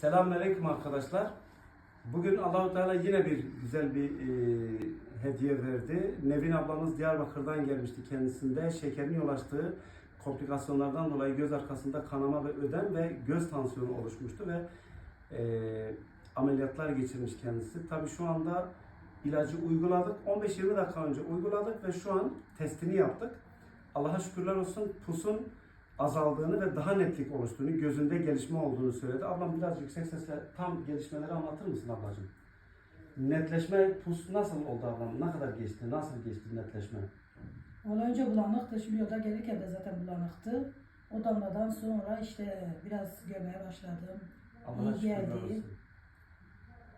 Selamünaleyküm arkadaşlar. Bugün Allahu Teala yine bir güzel bir e, hediye verdi. Nevin ablamız Diyarbakır'dan gelmişti kendisinde. Şekerin yol açtığı komplikasyonlardan dolayı göz arkasında kanama ve ödem ve göz tansiyonu oluşmuştu ve e, ameliyatlar geçirmiş kendisi. Tabii şu anda ilacı uyguladık. 15-20 dakika önce uyguladık ve şu an testini yaptık. Allah'a şükürler olsun pusun azaldığını ve daha netlik oluştuğunu, gözünde gelişme olduğunu söyledi. Ablam biraz yüksek sesle tam gelişmeleri anlatır mısın ablacığım? Netleşme pus nasıl oldu ablam? Ne kadar geçti? Nasıl geçti netleşme? Valla önce bulanıktı, şimdi yolda gelirken de zaten bulanıktı. O damladan sonra işte biraz görmeye başladım. Allah'a İyi şükürler geldi. olsun.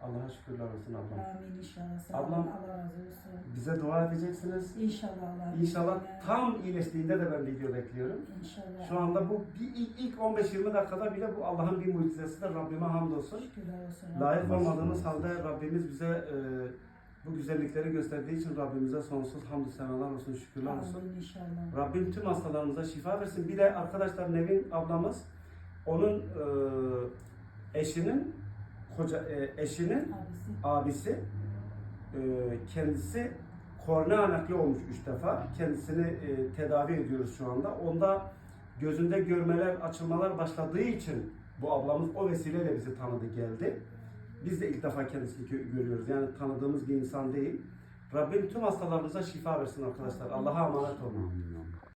Allah'a şükürler olsun ablam. Amin inşallah. Sağ Ablam- Allah razı olsun. Bize dua edeceksiniz. İnşallah Allah. İnşallah izniyle. tam iyileştiğinde de ben video bekliyorum. İnşallah. Şu anda bu bir, ilk, ilk 15-20 dakikada bile bu Allah'ın bir mucizesidir. Rabbime hamdolsun. Şükürler olsun. Layık olmadığımız halde Rabbimiz bize e, bu güzellikleri gösterdiği için Rabbimize sonsuz hamdü senalar olsun, şükürler olsun. Amin inşallah. Rabbim tüm hastalarımıza şifa versin. Bir de arkadaşlar Nevin ablamız onun e, eşinin koca e, eşinin Abisi. abisi e, kendisi kornea nakli olmuş üç defa. Kendisini e, tedavi ediyoruz şu anda. Onda gözünde görmeler, açılmalar başladığı için bu ablamız o vesileyle bizi tanıdı, geldi. Biz de ilk defa kendisini gö- görüyoruz. Yani tanıdığımız bir insan değil. Rabbim tüm hastalarımıza şifa versin arkadaşlar. Allah'a emanet olun.